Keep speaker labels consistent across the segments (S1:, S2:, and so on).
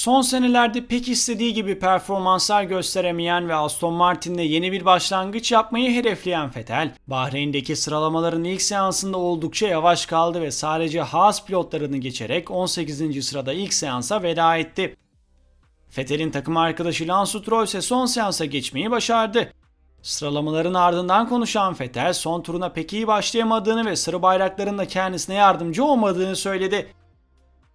S1: Son senelerde pek istediği gibi performanslar gösteremeyen ve Aston Martin'le yeni bir başlangıç yapmayı hedefleyen Vettel, Bahreyn'deki sıralamaların ilk seansında oldukça yavaş kaldı ve sadece Haas pilotlarını geçerek 18. sırada ilk seansa veda etti. Vettel'in takım arkadaşı Lance Stroll ise son seansa geçmeyi başardı. Sıralamaların ardından konuşan Vettel son turuna pek iyi başlayamadığını ve sarı bayrakların da kendisine yardımcı olmadığını söyledi.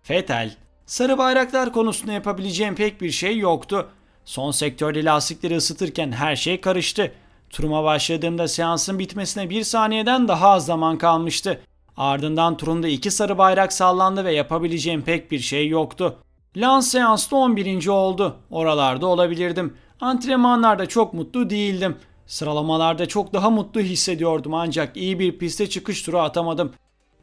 S1: Vettel, sarı bayraklar konusunda yapabileceğim pek bir şey yoktu. Son sektörde lastikleri ısıtırken her şey karıştı. Turuma başladığımda seansın bitmesine bir saniyeden daha az zaman kalmıştı. Ardından turunda iki sarı bayrak sallandı ve yapabileceğim pek bir şey yoktu. Lance seansta 11. oldu. Oralarda olabilirdim. Antrenmanlarda çok mutlu değildim. Sıralamalarda çok daha mutlu hissediyordum ancak iyi bir piste çıkış turu atamadım.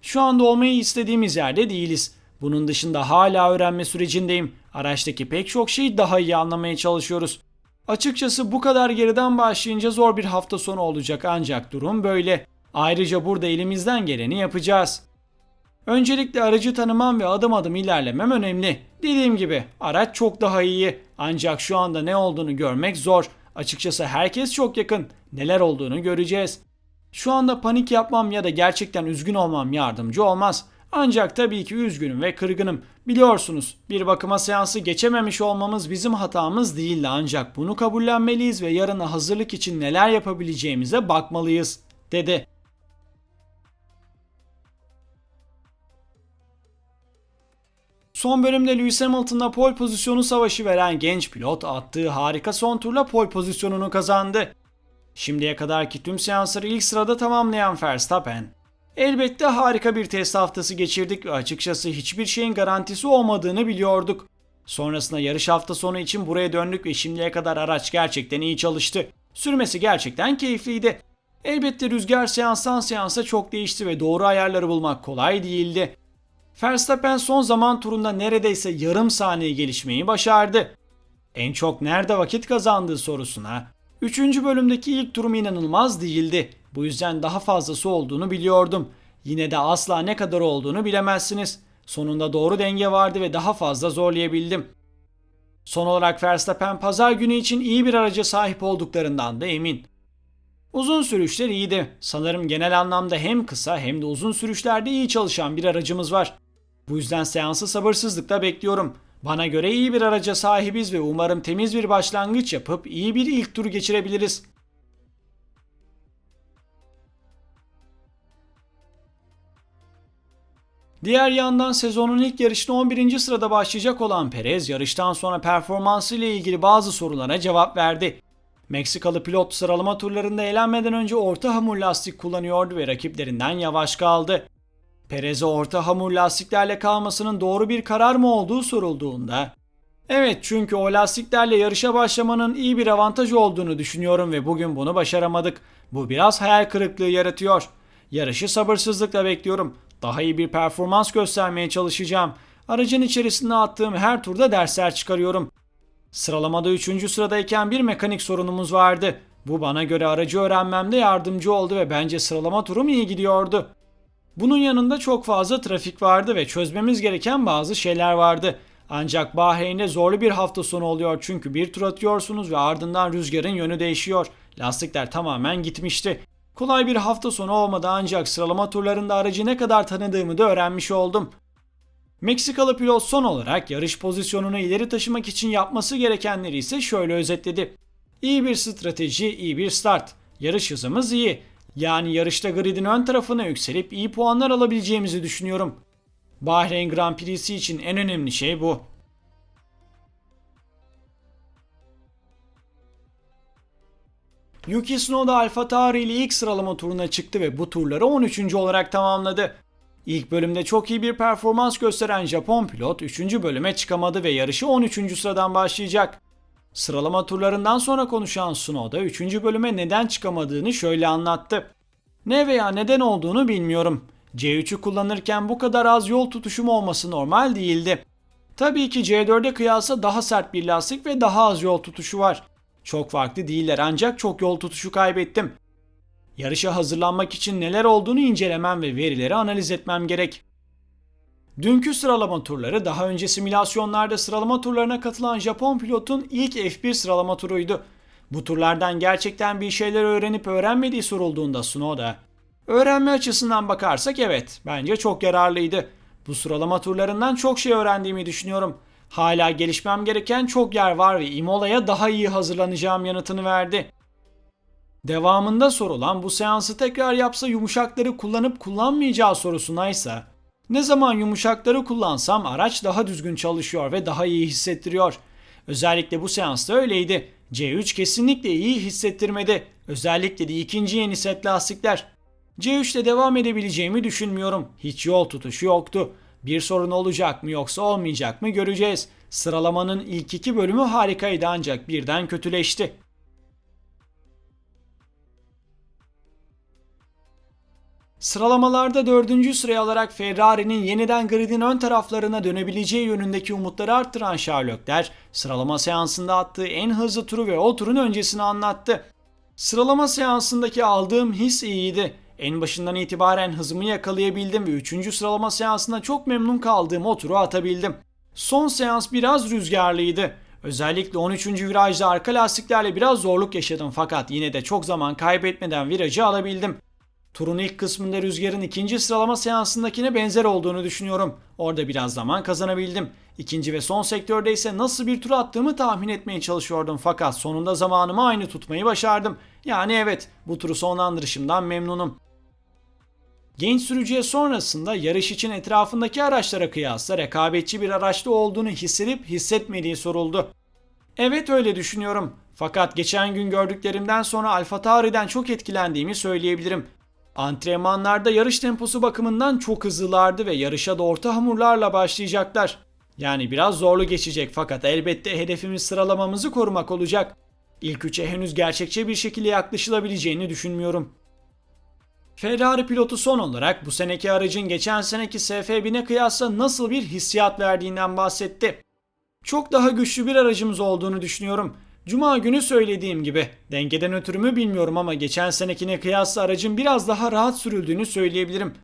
S1: Şu anda olmayı istediğimiz yerde değiliz. Bunun dışında hala öğrenme sürecindeyim. Araçtaki pek çok şeyi daha iyi anlamaya çalışıyoruz. Açıkçası bu kadar geriden başlayınca zor bir hafta sonu olacak ancak durum böyle. Ayrıca burada elimizden geleni yapacağız. Öncelikle aracı tanımam ve adım adım ilerlemem önemli. Dediğim gibi araç çok daha iyi ancak şu anda ne olduğunu görmek zor. Açıkçası herkes çok yakın. Neler olduğunu göreceğiz. Şu anda panik yapmam ya da gerçekten üzgün olmam yardımcı olmaz. Ancak tabii ki üzgünüm ve kırgınım. Biliyorsunuz bir bakıma seansı geçememiş olmamız bizim hatamız değildi ancak bunu kabullenmeliyiz ve yarına hazırlık için neler yapabileceğimize bakmalıyız, dedi. Son bölümde Lewis Hamilton'la pole pozisyonu savaşı veren genç pilot attığı harika son turla pole pozisyonunu kazandı. Şimdiye kadarki tüm seansları ilk sırada tamamlayan Verstappen, Elbette harika bir test haftası geçirdik ve açıkçası hiçbir şeyin garantisi olmadığını biliyorduk. Sonrasında yarış hafta sonu için buraya döndük ve şimdiye kadar araç gerçekten iyi çalıştı. Sürmesi gerçekten keyifliydi. Elbette rüzgar seanstan seansa çok değişti ve doğru ayarları bulmak kolay değildi. Verstappen son zaman turunda neredeyse yarım saniye gelişmeyi başardı. En çok nerede vakit kazandığı sorusuna 3. bölümdeki ilk turum inanılmaz değildi. Bu yüzden daha fazlası olduğunu biliyordum. Yine de asla ne kadar olduğunu bilemezsiniz. Sonunda doğru denge vardı ve daha fazla zorlayabildim. Son olarak Verstappen pazar günü için iyi bir araca sahip olduklarından da emin. Uzun sürüşler iyiydi. Sanırım genel anlamda hem kısa hem de uzun sürüşlerde iyi çalışan bir aracımız var. Bu yüzden seansı sabırsızlıkla bekliyorum. Bana göre iyi bir araca sahibiz ve umarım temiz bir başlangıç yapıp iyi bir ilk tur geçirebiliriz. Diğer yandan sezonun ilk yarışına 11. sırada başlayacak olan Perez yarıştan sonra performansı ile ilgili bazı sorulara cevap verdi. Meksikalı pilot sıralama turlarında eğlenmeden önce orta hamur lastik kullanıyordu ve rakiplerinden yavaş kaldı. Perez'e orta hamur lastiklerle kalmasının doğru bir karar mı olduğu sorulduğunda Evet çünkü o lastiklerle yarışa başlamanın iyi bir avantaj olduğunu düşünüyorum ve bugün bunu başaramadık. Bu biraz hayal kırıklığı yaratıyor. Yarışı sabırsızlıkla bekliyorum. Daha iyi bir performans göstermeye çalışacağım. Aracın içerisinde attığım her turda dersler çıkarıyorum. Sıralamada 3. sıradayken bir mekanik sorunumuz vardı. Bu bana göre aracı öğrenmemde yardımcı oldu ve bence sıralama turum iyi gidiyordu. Bunun yanında çok fazla trafik vardı ve çözmemiz gereken bazı şeyler vardı. Ancak Bahreyn'de zorlu bir hafta sonu oluyor çünkü bir tur atıyorsunuz ve ardından rüzgarın yönü değişiyor. Lastikler tamamen gitmişti. Kolay bir hafta sonu olmadı ancak sıralama turlarında aracı ne kadar tanıdığımı da öğrenmiş oldum. Meksikalı pilot son olarak yarış pozisyonunu ileri taşımak için yapması gerekenleri ise şöyle özetledi. İyi bir strateji, iyi bir start. Yarış hızımız iyi. Yani yarışta gridin ön tarafına yükselip iyi puanlar alabileceğimizi düşünüyorum. Bahreyn Grand Prix'si için en önemli şey bu. Yuki Tsunoda Alfa Tauri ile ilk sıralama turuna çıktı ve bu turları 13. olarak tamamladı. İlk bölümde çok iyi bir performans gösteren Japon pilot 3. bölüme çıkamadı ve yarışı 13. sıradan başlayacak. Sıralama turlarından sonra konuşan Tsunoda 3. bölüme neden çıkamadığını şöyle anlattı. Ne veya neden olduğunu bilmiyorum. C3'ü kullanırken bu kadar az yol tutuşum olması normal değildi. Tabii ki C4'e kıyasla daha sert bir lastik ve daha az yol tutuşu var. Çok farklı değiller ancak çok yol tutuşu kaybettim. Yarışa hazırlanmak için neler olduğunu incelemem ve verileri analiz etmem gerek. Dünkü sıralama turları daha önce simülasyonlarda sıralama turlarına katılan Japon pilotun ilk F1 sıralama turuydu. Bu turlardan gerçekten bir şeyler öğrenip öğrenmediği sorulduğunda Sunoda, öğrenme açısından bakarsak evet bence çok yararlıydı. Bu sıralama turlarından çok şey öğrendiğimi düşünüyorum. Hala gelişmem gereken çok yer var ve Imola'ya daha iyi hazırlanacağım yanıtını verdi. Devamında sorulan bu seansı tekrar yapsa yumuşakları kullanıp kullanmayacağı sorusuna ise ne zaman yumuşakları kullansam araç daha düzgün çalışıyor ve daha iyi hissettiriyor. Özellikle bu seansta öyleydi. C3 kesinlikle iyi hissettirmedi. Özellikle de ikinci yeni set lastikler. C3 ile devam edebileceğimi düşünmüyorum. Hiç yol tutuşu yoktu. Bir sorun olacak mı yoksa olmayacak mı göreceğiz. Sıralamanın ilk iki bölümü harikaydı ancak birden kötüleşti. Sıralamalarda dördüncü sıraya alarak Ferrari'nin yeniden gridin ön taraflarına dönebileceği yönündeki umutları arttıran Charles Leclerc, sıralama seansında attığı en hızlı turu ve o turun öncesini anlattı. Sıralama seansındaki aldığım his iyiydi. En başından itibaren hızımı yakalayabildim ve 3. sıralama seansında çok memnun kaldığım o turu atabildim. Son seans biraz rüzgarlıydı. Özellikle 13. virajda arka lastiklerle biraz zorluk yaşadım fakat yine de çok zaman kaybetmeden virajı alabildim. Turun ilk kısmında rüzgarın ikinci sıralama seansındakine benzer olduğunu düşünüyorum. Orada biraz zaman kazanabildim. İkinci ve son sektörde ise nasıl bir tur attığımı tahmin etmeye çalışıyordum fakat sonunda zamanımı aynı tutmayı başardım. Yani evet bu turu sonlandırışımdan memnunum. Genç sürücüye sonrasında yarış için etrafındaki araçlara kıyasla rekabetçi bir araçta olduğunu hissedip hissetmediği soruldu. Evet öyle düşünüyorum. Fakat geçen gün gördüklerimden sonra Alfa Tauri'den çok etkilendiğimi söyleyebilirim. Antrenmanlarda yarış temposu bakımından çok hızlılardı ve yarışa da orta hamurlarla başlayacaklar. Yani biraz zorlu geçecek fakat elbette hedefimiz sıralamamızı korumak olacak. İlk üçe henüz gerçekçi bir şekilde yaklaşılabileceğini düşünmüyorum. Ferrari pilotu son olarak bu seneki aracın geçen seneki SF1000'e kıyasla nasıl bir hissiyat verdiğinden bahsetti. Çok daha güçlü bir aracımız olduğunu düşünüyorum. Cuma günü söylediğim gibi dengeden ötürü mü bilmiyorum ama geçen senekine kıyasla aracın biraz daha rahat sürüldüğünü söyleyebilirim.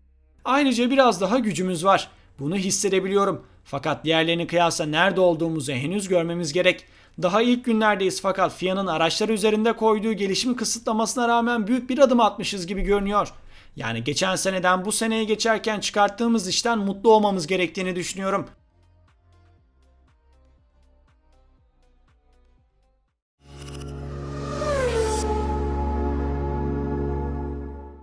S1: Ayrıca biraz daha gücümüz var. Bunu hissedebiliyorum. Fakat diğerlerini kıyasla nerede olduğumuzu henüz görmemiz gerek. Daha ilk günlerdeyiz fakat FIA'nın araçlar üzerinde koyduğu gelişim kısıtlamasına rağmen büyük bir adım atmışız gibi görünüyor. Yani geçen seneden bu seneye geçerken çıkarttığımız işten mutlu olmamız gerektiğini düşünüyorum.